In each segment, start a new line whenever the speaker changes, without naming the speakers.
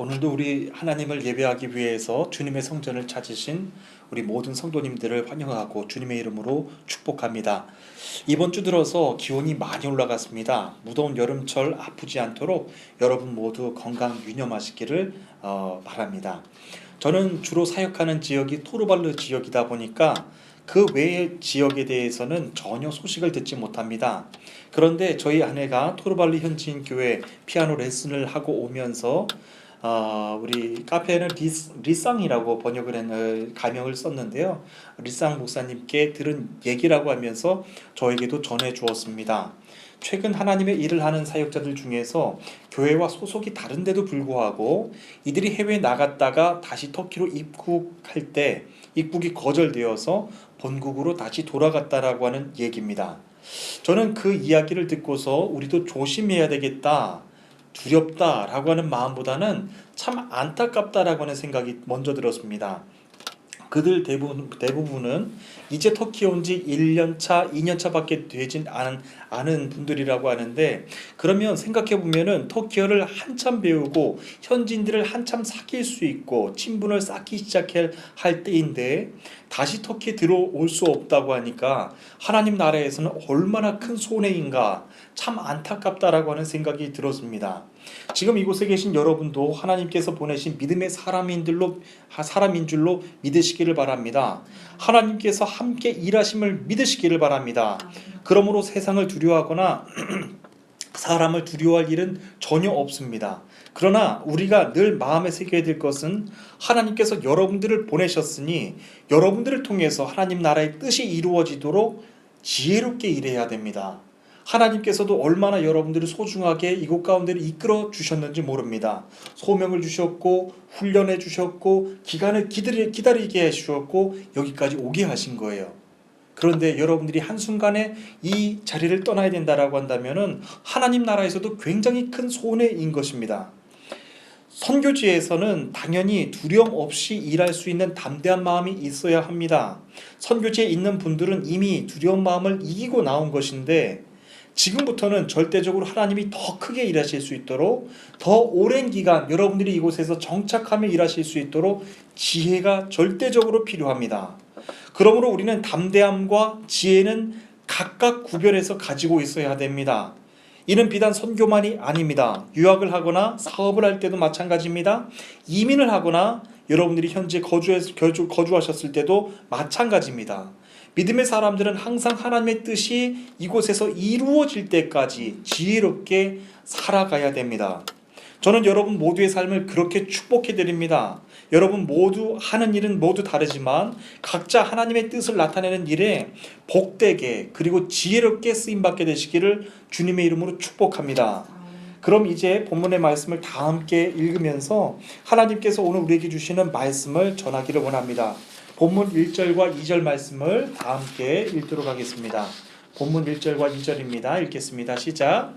오늘도 우리 하나님을 예배하기 위해서 주님의 성전을 찾으신 우리 모든 성도님들을 환영하고 주님의 이름으로 축복합니다. 이번 주 들어서 기온이 많이 올라갔습니다. 무더운 여름철 아프지 않도록 여러분 모두 건강 유념하시기를 어, 바랍니다. 저는 주로 사역하는 지역이 토르발르 지역이다 보니까 그 외의 지역에 대해서는 전혀 소식을 듣지 못합니다. 그런데 저희 아내가 토르발리 현지인 교회 피아노 레슨을 하고 오면서 어, 우리 카페에는 리스, 리쌍이라고 번역을 한 어, 가명을 썼는데요. 리쌍 목사님께 들은 얘기라고 하면서 저에게도 전해 주었습니다. 최근 하나님의 일을 하는 사역자들 중에서 교회와 소속이 다른데도 불구하고 이들이 해외에 나갔다가 다시 터키로 입국할 때 입국이 거절되어서 본국으로 다시 돌아갔다라고 하는 얘기입니다. 저는 그 이야기를 듣고서 우리도 조심해야 되겠다. 두렵다라고 하는 마음보다는 참 안타깝다라고 하는 생각이 먼저 들었습니다. 그들 대부분, 대부분은 이제 터키에 온 지 1년 차, 2년 차밖에 되진 않은, 않은 분들이라고 하는데 그러면 생각해 보면은 터키어를 한참 배우고 현지인들을 한참 사귈 수 있고 친분을 쌓기 시작할 할 때인데 다시 터키에 들어올 수 없다고 하니까 하나님 나라에서는 얼마나 큰 손해인가 참 안타깝다라고 하는 생각이 들었습니다. 지금 이곳에 계신 여러분도 하나님께서 보내신 믿음의 사람인들로 사람인 줄로 믿으시기를 바랍니다. 하나님께서 함께 일하심을 믿으시기를 바랍니다. 그러므로 세상을 두 려워하거나 사람을 두려워할 일은 전혀 없습니다. 그러나 우리가 늘 마음에 새겨야 될 것은 하나님께서 여러분들을 보내셨으니 여러분들을 통해서 하나님 나라의 뜻이 이루어지도록 지혜롭게 일해야 됩니다. 하나님께서도 얼마나 여러분들을 소중하게 이곳 가운데를 이끌어 주셨는지 모릅니다. 소명을 주셨고 훈련해 주셨고 기간을 기다리, 기다리게 해 주셨고 여기까지 오게 하신 거예요. 그런데 여러분들이 한순간에 이 자리를 떠나야 된다라고 한다면은 하나님 나라에서도 굉장히 큰 손해인 것입니다. 선교지에서는 당연히 두려움 없이 일할 수 있는 담대한 마음이 있어야 합니다. 선교지에 있는 분들은 이미 두려운 마음을 이기고 나온 것인데 지금부터는 절대적으로 하나님이 더 크게 일하실 수 있도록 더 오랜 기간 여러분들이 이곳에서 정착하며 일하실 수 있도록 지혜가 절대적으로 필요합니다. 그러므로 우리는 담대함과 지혜는 각각 구별해서 가지고 있어야 됩니다. 이는 비단 선교만이 아닙니다. 유학을 하거나 사업을 할 때도 마찬가지입니다. 이민을 하거나 여러분들이 현재 거주해서 거주, 거주하셨을 때도 마찬가지입니다. 믿음의 사람들은 항상 하나님의 뜻이 이곳에서 이루어질 때까지 지혜롭게 살아가야 됩니다. 저는 여러분 모두의 삶을 그렇게 축복해 드립니다. 여러분 모두 하는 일은 모두 다르지만 각자 하나님의 뜻을 나타내는 일에 복되게 그리고 지혜롭게 쓰임 받게 되시기를 주님의 이름으로 축복합니다. 그럼 이제 본문의 말씀을 다 함께 읽으면서 하나님께서 오늘 우리에게 주시는 말씀을 전하기를 원합니다. 본문 1절과 2절 말씀을 다 함께 읽도록 하겠습니다. 본문 1절과 2절입니다. 읽겠습니다. 시작.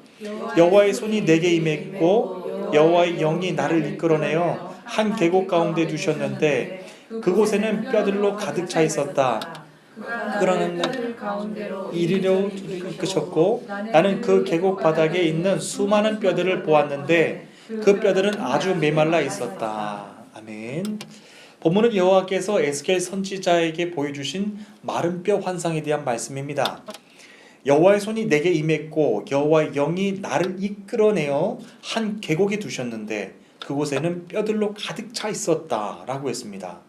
여호와의 손이 내게 임했고 여호와의 영이 나를 이끌어내어 한 계곡 가운데 두셨는데 그곳에는 뼈들로 가득 차 있었다. 그러는 이리로 이끄셨고 나는 그 계곡 바닥에 있는 수많은 뼈들을 보았는데 그 뼈들은 아주 메말라 있었다. 아멘. 본문은 여호와께서 에스겔 선지자에게 보여주신 마른 뼈 환상에 대한 말씀입니다. 여호와의 손이 내게 임했고 여호와의 영이 나를 이끌어내어 한 계곡에 두셨는데 그곳에는 뼈들로 가득 차 있었다라고 했습니다.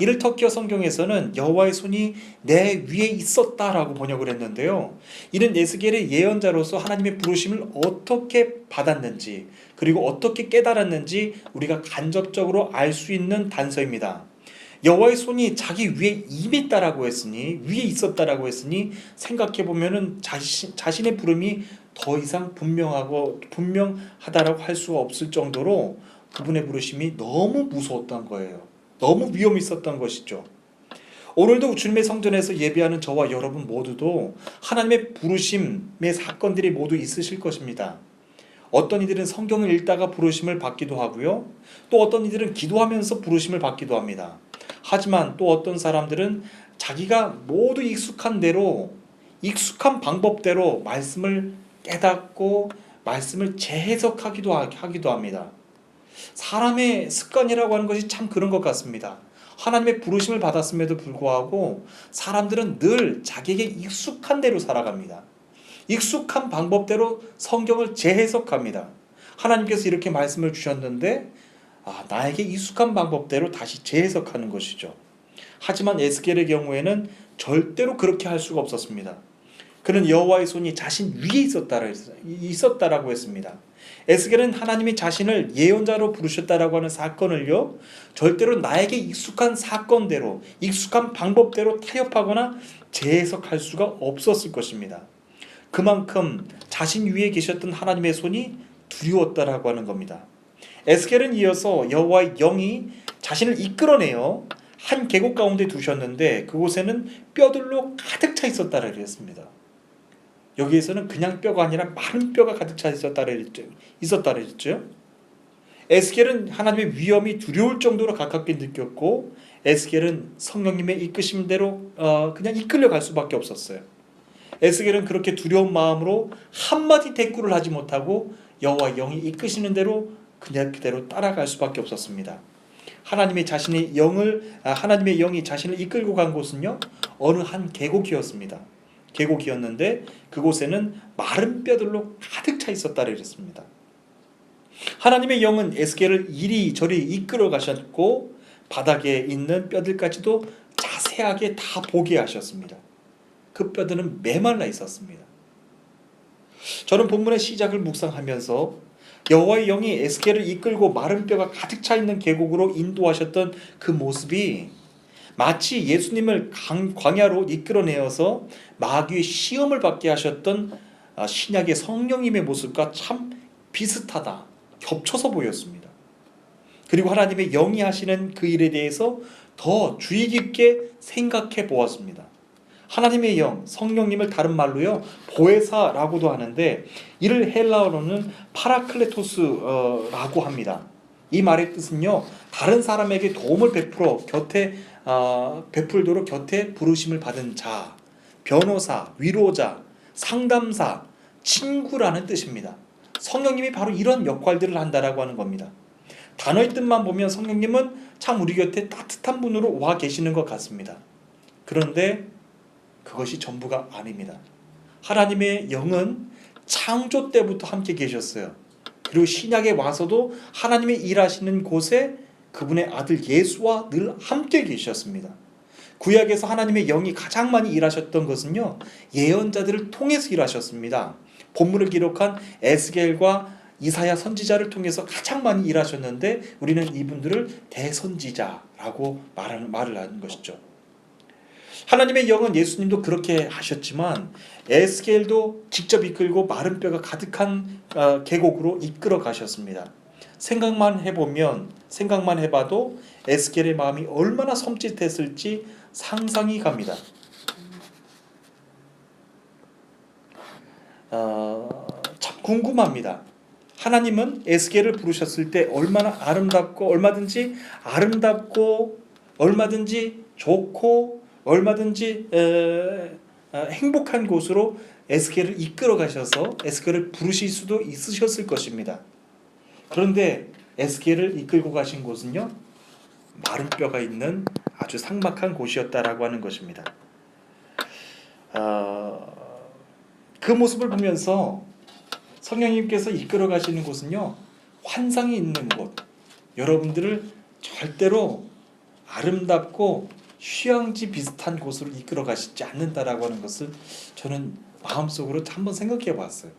이를 터키어 성경에서는 여호와의 손이 내 위에 있었다라고 번역을 했는데요. 이는 에스겔의 예언자로서 하나님의 부르심을 어떻게 받았는지 그리고 어떻게 깨달았는지 우리가 간접적으로 알 수 있는 단서입니다. 여호와의 손이 자기 위에 임했다라고 했으니 위에 있었다라고 했으니 생각해 보면은 자신 자신의 부름이 더 이상 분명하고 분명하다라고 할 수가 없을 정도로 그분의 부르심이 너무 무서웠던 거예요. 너무 위험이 있었던 것이죠. 오늘도 주님의 성전에서 예배하는 저와 여러분 모두도 하나님의 부르심의 사건들이 모두 있으실 것입니다. 어떤 이들은 성경을 읽다가 부르심을 받기도 하고요. 또 어떤 이들은 기도하면서 부르심을 받기도 합니다. 하지만 또 어떤 사람들은 자기가 모두 익숙한 대로 익숙한 방법대로 말씀을 깨닫고 말씀을 재해석하기도 하기도 합니다. 사람의 습관이라고 하는 것이 참 그런 것 같습니다. 하나님의 부르심을 받았음에도 불구하고 사람들은 늘 자기에게 익숙한 대로 살아갑니다. 익숙한 방법대로 성경을 재해석합니다. 하나님께서 이렇게 말씀을 주셨는데 아, 나에게 익숙한 방법대로 다시 재해석하는 것이죠. 하지만 에스겔의 경우에는 절대로 그렇게 할 수가 없었습니다. 그는 여호와의 손이 자신 위에 있었다라 있었다라고 했습니다. 에스겔은 하나님이 자신을 예언자로 부르셨다라고 하는 사건을요 절대로 나에게 익숙한 사건대로 익숙한 방법대로 타협하거나 재해석할 수가 없었을 것입니다. 그만큼 자신 위에 계셨던 하나님의 손이 두려웠다라고 하는 겁니다. 에스겔은 이어서 여호와의 영이 자신을 이끌어내어 한 계곡 가운데 두셨는데 그곳에는 뼈들로 가득 차 있었다라 그랬습니다. 여기에서는 그냥 뼈가 아니라 마른 뼈가 가득 차 있었다라 그랬죠. 있었다라 그랬죠. 에스겔은 하나님의 위험이 두려울 정도로 가깝게 느꼈고 에스겔은 성령님의 이끄심대로 어, 그냥 이끌려 갈 수밖에 없었어요. 에스겔은 그렇게 두려운 마음으로 한마디 대꾸를 하지 못하고 여호와 영이 이끄시는 대로 그냥 그대로 따라갈 수밖에 없었습니다. 하나님의 자신의 영을 아, 하나님의 영이 자신을 이끌고 간 곳은요 어느 한 계곡이었습니다. 계곡이었는데 그곳에는 마른 뼈들로 가득 차 있었다고 그랬습니다. 하나님의 영은 에스겔을 이리저리 이끌어 가셨고 바닥에 있는 뼈들까지도 자세하게 다 보게 하셨습니다. 그 뼈들은 메말라 있었습니다. 저는 본문의 시작을 묵상하면서 여호와의 영이 에스겔을 이끌고 마른 뼈가 가득 차 있는 계곡으로 인도하셨던 그 모습이 마치 예수님을 강, 광야로 이끌어내어서 마귀의 시험을 받게 하셨던 아, 신약의 성령님의 모습과 참 비슷하다, 겹쳐서 보였습니다. 그리고 하나님의 영이 하시는 그 일에 대해서 더 주의 깊게 생각해 보았습니다. 하나님의 영, 성령님을 다른 말로요 보혜사라고도 하는데 이를 헬라어로는 파라클레토스라고 합니다. 이 말의 뜻은요 다른 사람에게 도움을 베풀어 곁에 어, 베풀도록 곁에 부르심을 받은 자, 변호사, 위로자, 상담사, 친구라는 뜻입니다. 성령님이 바로 이런 역할들을 한다라고 하는 겁니다. 단어의 뜻만 보면 성령님은 참 우리 곁에 따뜻한 분으로 와 계시는 것 같습니다. 그런데 그것이 전부가 아닙니다. 하나님의 영은 창조 때부터 함께 계셨어요. 그리고 신약에 와서도 하나님의 일하시는 곳에 그분의 아들 예수와 늘 함께 계셨습니다. 구약에서 하나님의 영이 가장 많이 일하셨던 것은요 예언자들을 통해서 일하셨습니다. 본문을 기록한 에스겔과 이사야 선지자를 통해서 가장 많이 일하셨는데 우리는 이분들을 대선지자라고 말을 하는 것이죠. 하나님의 영은 예수님도 그렇게 하셨지만 에스겔도 직접 이끌고 마른 뼈가 가득한 어, 계곡으로 이끌어 가셨습니다. 생각만 해보면 생각만 해봐도 에스겔의 마음이 얼마나 섬찟했을지 상상이 갑니다. 어, 참 궁금합니다. 하나님은 에스겔을 부르셨을 때 얼마나 아름답고 얼마든지 아름답고 얼마든지 좋고 얼마든지 에, 아, 행복한 곳으로 에스겔을 이끌어 가셔서 에스겔을 부르실 수도 있으셨을 것입니다. 그런데 에스겔을 이끌고 가신 곳은요 마른 뼈가 있는 아주 삭막한 곳이었다라고 하는 것입니다. 어, 그 모습을 보면서 성령님께서 이끌어 가시는 곳은요 환상이 있는 곳. 여러분들을 절대로 아름답고 휴양지 비슷한 곳으로 이끌어 가시지 않는다라고 하는 것을 저는 마음속으로 한번 생각해 봤어요.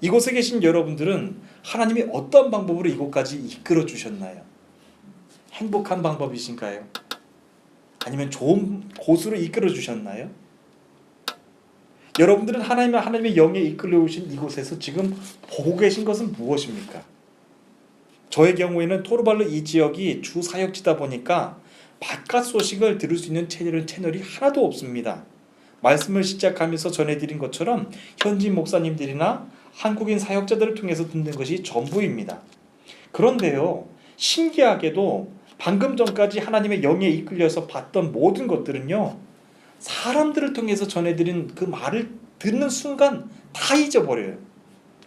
이곳에 계신 여러분들은 하나님이 어떤 방법으로 이곳까지 이끌어 주셨나요? 행복한 방법이신가요? 아니면 좋은 곳으로 이끌어 주셨나요? 여러분들은 하나님의 하나님의 영에 이끌려 오신 이곳에서 지금 보고 계신 것은 무엇입니까? 저의 경우에는 토르발루 이 지역이 주 사역지다 보니까 바깥 소식을 들을 수 있는 채널은 채널이 하나도 없습니다. 말씀을 시작하면서 전해드린 것처럼 현지 목사님들이나 한국인 사역자들을 통해서 듣는 것이 전부입니다. 그런데요, 신기하게도 방금 전까지 하나님의 영에 이끌려서 봤던 모든 것들은요, 사람들을 통해서 전해드린 그 말을 듣는 순간 다 잊어버려요.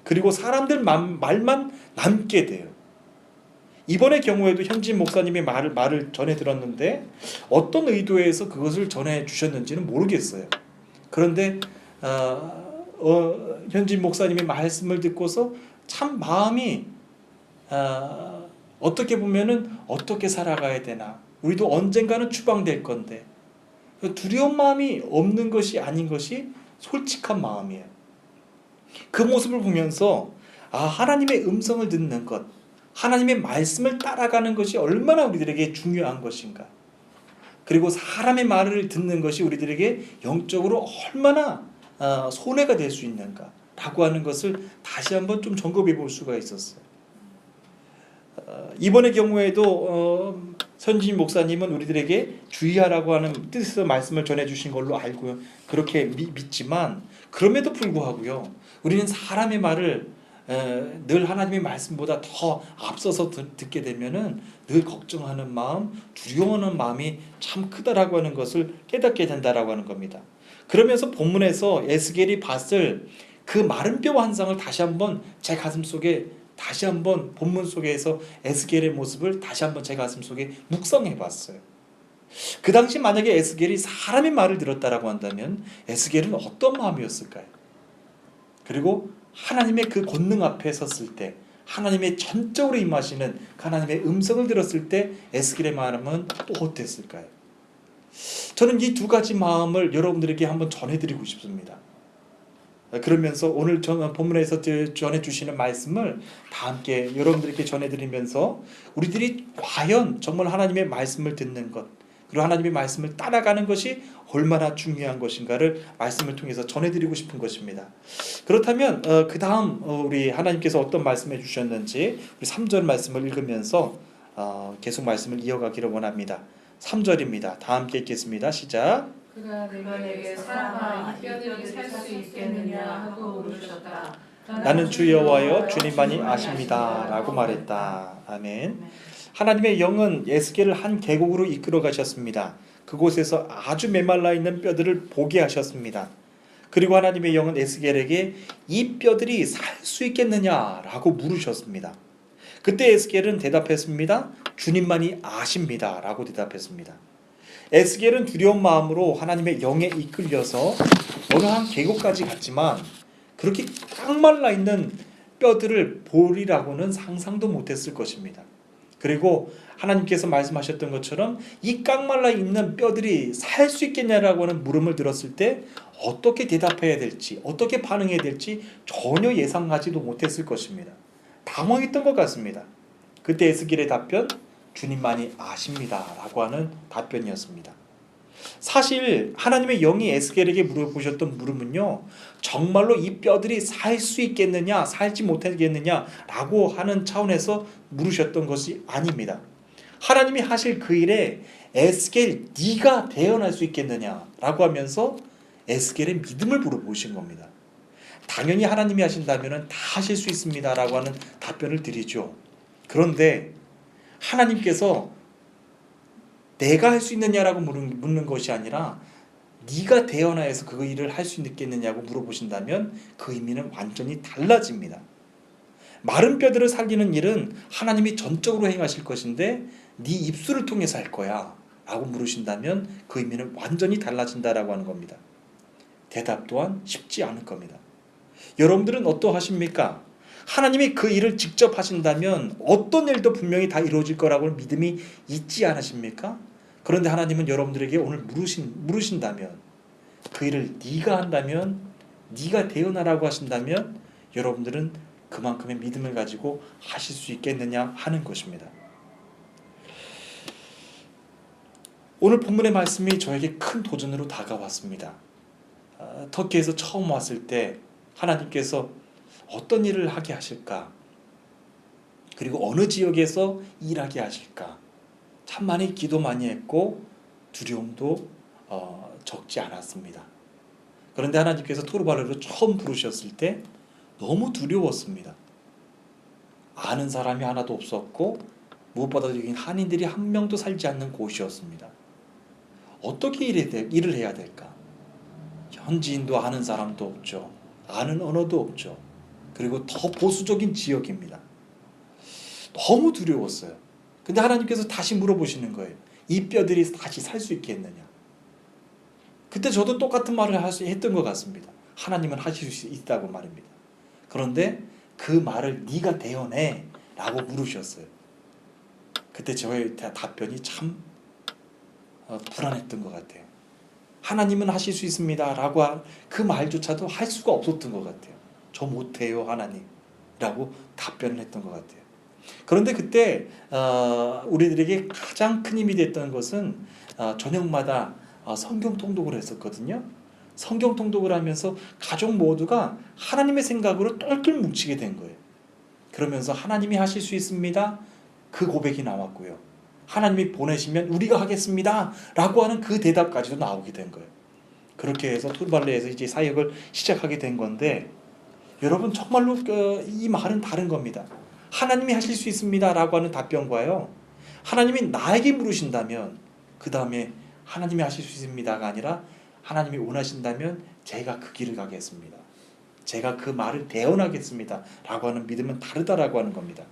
그리고 사람들 말만 남게 돼요. 이번의 경우에도 현진 목사님이 말을 말을 전해 들었는데 어떤 의도에서 그것을 전해 주셨는지는 모르겠어요. 그런데 어, 어, 현진 목사님의 말씀을 듣고서 참 마음이 어, 어떻게 보면은 어떻게 살아가야 되나 우리도 언젠가는 추방될 건데 두려운 마음이 없는 것이 아닌 것이 솔직한 마음이에요. 그 모습을 보면서 아 하나님의 음성을 듣는 것, 하나님의 말씀을 따라가는 것이 얼마나 우리들에게 중요한 것인가. 그리고 사람의 말을 듣는 것이 우리들에게 영적으로 얼마나 어, 손해가 될 수 있는가 라고 하는 것을 다시 한번 좀 점검해 볼 수가 있었어요. 어, 이번의 경우에도 어, 선진 목사님은 우리들에게 주의하라고 하는 뜻에서 말씀을 전해 주신 걸로 알고 그렇게 미, 믿지만 그럼에도 불구하고요 우리는 사람의 말을 에, 늘 하나님의 말씀보다 더 앞서서 듣, 듣게 되면은 늘 걱정하는 마음, 두려워하는 마음이 참 크다라고 하는 것을 깨닫게 된다라고 하는 겁니다. 그러면서 본문에서 에스겔이 봤을 그 마른 뼈 환상을 다시 한번 제 가슴 속에 다시 한번 본문 속에서 에스겔의 모습을 다시 한번 제 가슴 속에 묵상해 봤어요. 그 당시 만약에 에스겔이 사람의 말을 들었다라고 한다면 에스겔은 어떤 마음이었을까요? 그리고 하나님의 그 권능 앞에 섰을 때 하나님의 전적으로 임하시는 그 하나님의 음성을 들었을 때 에스겔의 마음은 또 어땠을까요? 저는 이 두 가지 마음을 여러분들에게 한번 전해드리고 싶습니다. 그러면서 오늘 전 본문에서 전해 주시는 말씀을 다 함께 여러분들께 전해드리면서 우리들이 과연 정말 하나님의 말씀을 듣는 것 그리고 하나님의 말씀을 따라가는 것이 얼마나 중요한 것인가를 말씀을 통해서 전해드리고 싶은 것입니다. 그렇다면 어, 그 다음 어, 우리 하나님께서 어떤 말씀해 주셨는지 우리 3절 말씀을 읽으면서 어, 계속 말씀을 이어가기를 원합니다. 3절입니다. 다 함께 읽겠습니다. 시작.
그가 내게 사람아 이 뼈들이 살 수 있겠느냐 하고 물으셨다.
나는 주 여호와여 주님만이 아십니다라고 말했다. 아멘. 하나님의 영은 에스겔을 한 계곡으로 이끌어 가셨습니다. 그곳에서 아주 메말라 있는 뼈들을 보게 하셨습니다. 그리고 하나님의 영은 에스겔에게 이 뼈들이 살 수 있겠느냐라고 물으셨습니다. 그때 에스겔은 대답했습니다. 주님만이 아십니다라고 대답했습니다. 에스겔은 두려운 마음으로 하나님의 영에 이끌려서 어느 한 계곡까지 갔지만 그렇게 꽉 말라 있는 뼈들을 보리라고는 상상도 못했을 것입니다. 그리고 하나님께서 말씀하셨던 것처럼 이 깡말라 있는 뼈들이 살 수 있겠냐라고 하는 물음을 들었을 때 어떻게 대답해야 될지 어떻게 반응해야 될지 전혀 예상하지도 못했을 것입니다. 당황했던 것 같습니다. 그때 에스겔의 답변 주님만이 아십니다라고 하는 답변이었습니다. 사실 하나님의 영이 에스겔에게 물어보셨던 물음은요 정말로 이 뼈들이 살 수 있겠느냐 살지 못하겠느냐라고 하는 차원에서 물으셨던 것이 아닙니다. 하나님이 하실 그 일에 에스겔 네가 대언할 수 있겠느냐라고 하면서 에스겔의 믿음을 물어보신 겁니다. 당연히 하나님이 하신다면 다 하실 수 있습니다라고 하는 답변을 드리죠. 그런데 하나님께서 내가 할 수 있느냐라고 묻는 것이 아니라 네가 대언하여서 그 일을 할 수 있겠느냐고 물어보신다면 그 의미는 완전히 달라집니다. 마른 뼈들을 살리는 일은 하나님이 전적으로 행하실 것인데 네 입술을 통해서 할 거야 라고 물으신다면 그 의미는 완전히 달라진다라고 하는 겁니다. 대답 또한 쉽지 않을 겁니다. 여러분들은 어떠하십니까? 하나님이 그 일을 직접 하신다면 어떤 일도 분명히 다 이루어질 거라고 믿음이 있지 않으십니까? 그런데 하나님은 여러분들에게 오늘 물으신 물으신다면 그 일을 네가 한다면 네가 대언하라고 하신다면 여러분들은 그만큼의 믿음을 가지고 하실 수 있겠느냐 하는 것입니다. 오늘 본문의 말씀이 저에게 큰 도전으로 다가왔습니다. 아, 터키에서 처음 왔을 때 하나님께서 어떤 일을 하게 하실까? 그리고 어느 지역에서 일하게 하실까? 참 많이 기도 많이 했고 두려움도 어, 적지 않았습니다. 그런데 하나님께서 토르바르를 처음 부르셨을 때 너무 두려웠습니다. 아는 사람이 하나도 없었고 무엇보다 여긴 한인들이 한 명도 살지 않는 곳이었습니다. 어떻게 일을 해야 될까? 현지인도 아는 사람도 없죠. 아는 언어도 없죠. 그리고 더 보수적인 지역입니다. 너무 두려웠어요. 근데 하나님께서 다시 물어보시는 거예요. 이 뼈들이 다시 살 수 있겠느냐? 그때 저도 똑같은 말을 했던 것 같습니다. 하나님은 하실 수 있다고 말입니다. 그런데 그 말을 네가 대언해라고 물으셨어요. 그때 저의 다- 답변이 참 어, 불안했던 것 같아요. 하나님은 하실 수 있습니다 라고 그 말조차도 할 수가 없었던 것 같아요. 저 못해요 하나님이라고 답변을 했던 것 같아요. 그런데 그때 어, 우리들에게 가장 큰 힘이 됐던 것은 어, 저녁마다 어, 성경 통독을 했었거든요. 성경 통독을 하면서 가족 모두가 하나님의 생각으로 똘똘 뭉치게 된 거예요. 그러면서 하나님이 하실 수 있습니다. 그 고백이 나왔고요. 하나님이 보내시면 우리가 하겠습니다. 라고 하는 그 대답까지도 나오게 된 거예요. 그렇게 해서 툴발레에서 이제 사역을 시작하게 된 건데 여러분 정말로 그, 이 말은 다른 겁니다. 하나님이 하실 수 있습니다 라고 하는 답변과요. 하나님이 나에게 물으신다면 그 다음에 하나님이 하실 수 있습니다가 아니라 하나님이 원하신다면 제가 그 길을 가겠습니다. 제가 그 말을 대언하겠습니다 라고 하는 믿음은 다르다라고 하는 겁니다.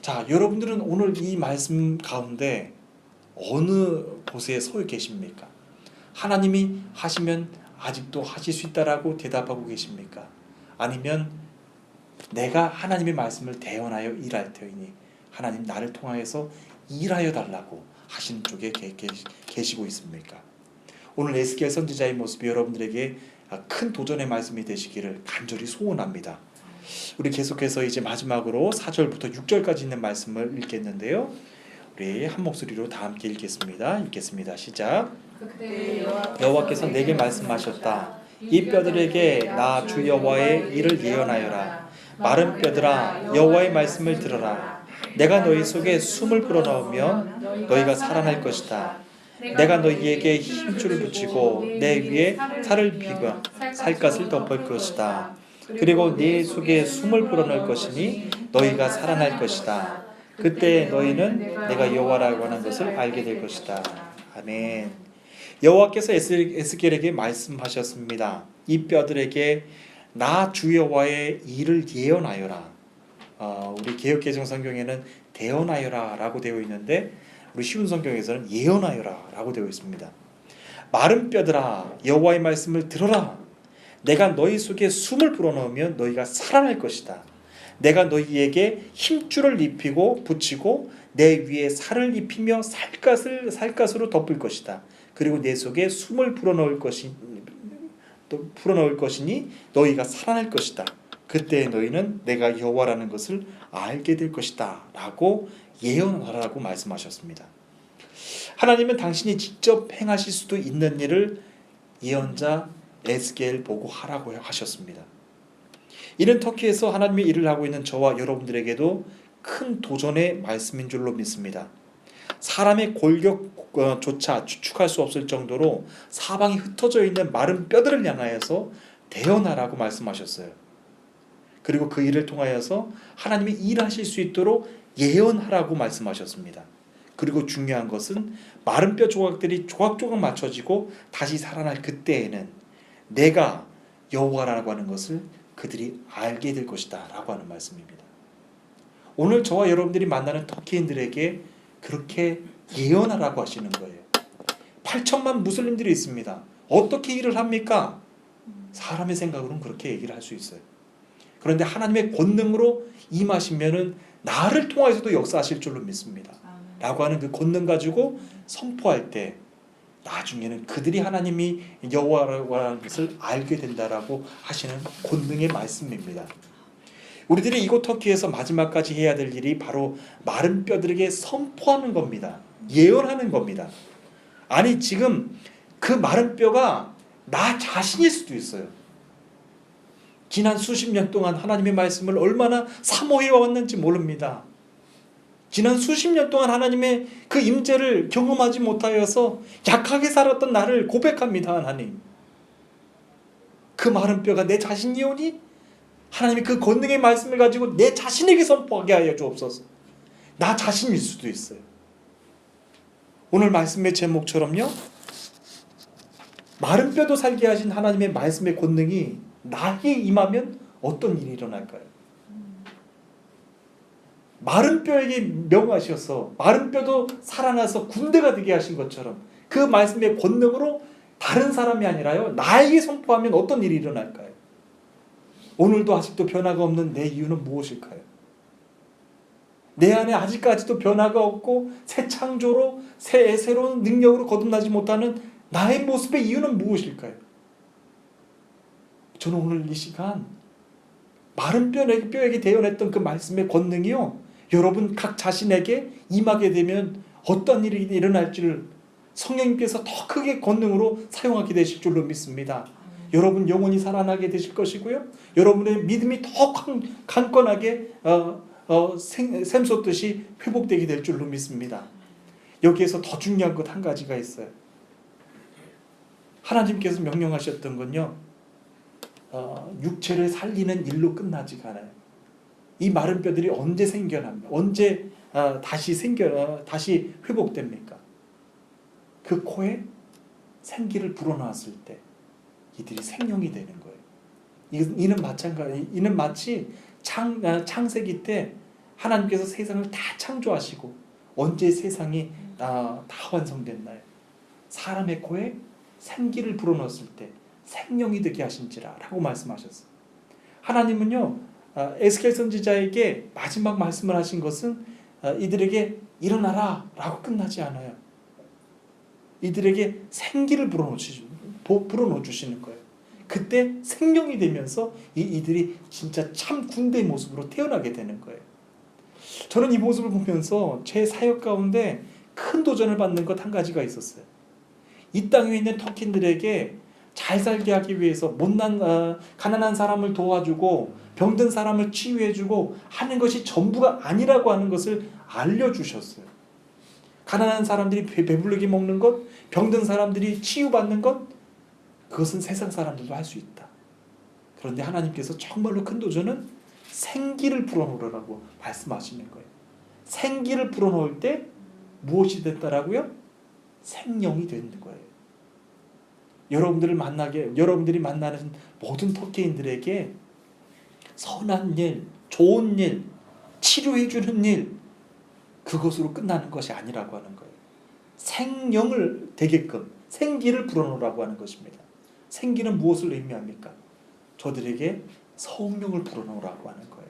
자, 여러분들은 오늘 이 말씀 가운데 어느 곳에 서 계십니까? 하나님이 하시면 아직도 하실 수 있다라고 대답하고 계십니까? 아니면 내가 하나님의 말씀을 대언하여 일할 터이니 하나님 나를 통하여서 일하여 달라고 하시는 쪽에 계시고 있습니까? 오늘 에스겔 선지자의 모습이 여러분들에게 큰 도전의 말씀이 되시기를 간절히 소원합니다. 우리 계속해서 이제 마지막으로 4절부터 6절까지 있는 말씀을 읽겠는데요. 우리 한 목소리로 다 함께 읽겠습니다. 읽겠습니다. 시작. 여호와께서 내게 말씀하셨다. 이 뼈들에게 나 주 여호와의 일을 예언하여라. 마른 뼈들아 여호와의 말씀을 들어라. 내가 너희 속에 숨을 불어넣으면 너희가 살아날 것이다. 내가 너희에게 힘줄을 붙이고 내 위에 살을 비고 살갗을 덮을 것이다. 그리고 네 속에 숨을 불어넣을 것이니 너희가 살아날 것이다. 그때 너희는 내가 여호와라고 하는 것을 알게 될 것이다. 아멘. 여호와께서 에스- 에스겔에게 말씀하셨습니다. 이 뼈들에게 나 주 여호와의 일을 예언하여라. 어, 우리 개혁개정 성경에는 대언하여라라고 되어 있는데 우리 쉬운 성경에서는 예언하여라라고 되어 있습니다. 마른 뼈들아 여호와의 말씀을 들어라. 내가 너희 속에 숨을 불어넣으면 너희가 살아날 것이다. 내가 너희에게 힘줄을 입히고 붙이고 내 위에 살을 입히며 살갗을 살갗으로 덮을 것이다. 그리고 내 속에 숨을 불어넣을 것이 또 불어넣을 것이니 너희가 살아날 것이다. 그때 너희는 내가 여호와라는 것을 알게 될 것이다 라고 예언하라고 말씀하셨습니다. 하나님은 당신이 직접 행하실 수도 있는 일을 예언자 에스겔 보고 하라고 하셨습니다. 이는 터키에서 하나님의 일을 하고 있는 저와 여러분들에게도 큰 도전의 말씀인 줄로 믿습니다. 사람의 골격조차 추측할 수 없을 정도로 사방이 흩어져 있는 마른 뼈들을 향하여서 대언하라고 말씀하셨어요. 그리고 그 일을 통하여서 하나님이 일하실 수 있도록 예언하라고 말씀하셨습니다. 그리고 중요한 것은 마른 뼈 조각들이 조각조각 맞춰지고 다시 살아날 그때에는 내가 여호와라고 하는 것을 그들이 알게 될 것이다 라고 하는 말씀입니다. 오늘 저와 여러분들이 만나는 터키인들에게 그렇게 예언하라고 하시는 거예요. 8천만 무슬림들이 있습니다. 어떻게 일을 합니까? 사람의 생각으로는 그렇게 얘기를 할 수 있어요. 그런데 하나님의 권능으로 임하시면은 나를 통해서도 역사하실 줄로 믿습니다. 라고 하는 그 권능 가지고 선포할 때 나중에는 그들이 하나님이 여호와라고 하는 것을 알게 된다라고 하시는 권능의 말씀입니다. 우리들이 이곳 터키에서 마지막까지 해야 될 일이 바로 마른 뼈들에게 선포하는 겁니다. 예언하는 겁니다. 아니 지금 그 마른 뼈가 나 자신일 수도 있어요. 지난 수십 년 동안 하나님의 말씀을 얼마나 사모해 왔는지 모릅니다. 지난 수십 년 동안 하나님의 그 임재를 경험하지 못하여서 약하게 살았던 나를 고백합니다, 하나님. 그 마른 뼈가 내 자신이오니 하나님이 그 권능의 말씀을 가지고 내 자신에게 선포하게 하여 주옵소서. 나 자신일 수도 있어요. 오늘 말씀의 제목처럼요. 마른 뼈도 살게 하신 하나님의 말씀의 권능이 나에게 임하면 어떤 일이 일어날까요? 마른 뼈에게 명하셔서 마른 뼈도 살아나서 군대가 되게 하신 것처럼 그 말씀의 권능으로 다른 사람이 아니라요 나에게 선포하면 어떤 일이 일어날까요? 오늘도 아직도 변화가 없는 내 이유는 무엇일까요? 내 안에 아직까지도 변화가 없고 새 창조로 새 새로운 능력으로 거듭나지 못하는 나의 모습의 이유는 무엇일까요? 저는 오늘 이 시간 마른 뼈에게 뼈에게 대연했던 그 말씀의 권능이요 여러분 각 자신에게 임하게 되면 어떤 일이 일어날지를 성령님께서 더 크게 권능으로 사용하게 되실 줄로 믿습니다. 여러분 영혼이 살아나게 되실 것이고요. 여러분의 믿음이 더 강- 강건하게 어, 어, 생, 샘솟듯이 회복되게 될 줄로 믿습니다. 여기에서 더 중요한 것 한 가지가 있어요. 하나님께서 명령하셨던 건요. 어, 육체를 살리는 일로 끝나지가 않아요. 이 마른 뼈들이 언제 생겨납니까? 언제 어, 다시 생겨 어, 다시 회복됩니까? 그 코에 생기를 불어넣었을 때 이들이 생명이 되는 거예요. 이- 이는 마찬가지. 이는 마치 창 아, 창세기 때 하나님께서 세상을 다 창조하시고 언제 세상이 아, 다 완성됐나요? 사람의 코에 생기를 불어넣었을 때 생명이 되게 하신지라 라고 말씀하셨어요. 하나님은요 아, 에스겔 선지자에게 마지막 말씀을 하신 것은 아, 이들에게 일어나라 라고 끝나지 않아요. 이들에게 생기를 불어넣어 주시 불 어넣어 주시는 거예요. 그때 생명이 되면서 이 이들이 진짜 참 군대의 모습으로 태어나게 되는 거예요. 저는 이 모습을 보면서 제 사역 가운데 큰 도전을 받는 것 한 가지가 있었어요. 이 땅에 있는 터키인들에게 잘 살게 하기 위해서 못난 어, 가난한 사람을 도와주고 병든 사람을 치유해주고 하는 것이 전부가 아니라고 하는 것을 알려주셨어요. 가난한 사람들이 배, 배부르게 먹는 것, 병든 사람들이 치유받는 것, 그것은 세상 사람들도 할 수 있다. 그런데 하나님께서 정말로 큰 도전은 생기를 불어넣으라고 말씀하시는 거예요. 생기를 불어넣을 때 무엇이 됐다라고요? 생명이 되는 거예요. 여러분들을 만나게 여러분들이 만나는 모든 터키인들에게 선한 일, 좋은 일, 치료해 주는 일 그것으로 끝나는 것이 아니라고 하는 거예요. 생명을 되게끔 생기를 불어넣으라고 하는 것입니다. 생기는 무엇을 의미합니까? 저들에게 성령을 불어넣으라고 하는 거예요.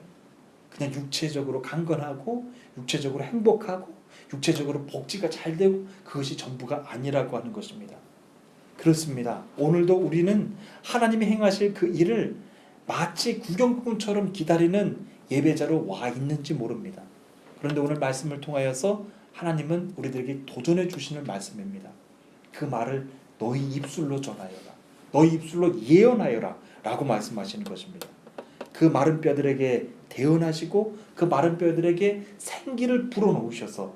그냥 육체적으로 강건하고 육체적으로 행복하고 육체적으로 복지가 잘 되고 그것이 전부가 아니라고 하는 것입니다. 그렇습니다. 오늘도 우리는 하나님이 행하실 그 일을 마치 구경꾼처럼 기다리는 예배자로 와 있는지 모릅니다. 그런데 오늘 말씀을 통하여서 하나님은 우리들에게 도전해 주시는 말씀입니다. 그 말을 너희 입술로 전하여라. 너희 입술로 예언하여라. 라고 말씀하시는 것입니다. 그 마른 뼈들에게 대언하시고 그 마른 뼈들에게 생기를 불어넣으셔서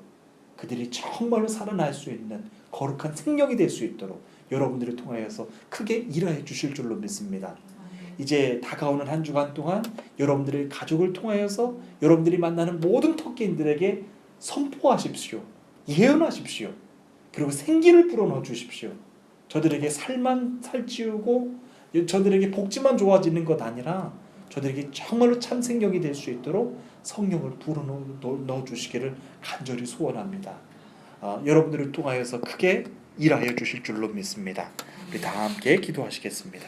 그들이 정말로 살아날 수 있는 거룩한 생명이 될 수 있도록 여러분들을 통하여서 크게 일하여 주실 줄로 믿습니다. 이제 다가오는 한 주간 동안 여러분들의 가족을 통하여서 여러분들이 만나는 모든 터키인들에게 선포하십시오. 예언하십시오. 그리고 생기를 불어넣어 주십시오. 저들에게 살만 살찌우고 저들에게 복지만 좋아지는 것 아니라 저들에게 정말로 참 생명이 될 수 있도록 성령을 불어넣어 주시기를 간절히 소원합니다. 아, 여러분들을 통하여서 크게 일하여 주실 줄로 믿습니다. 우리 다 함께 기도하시겠습니다.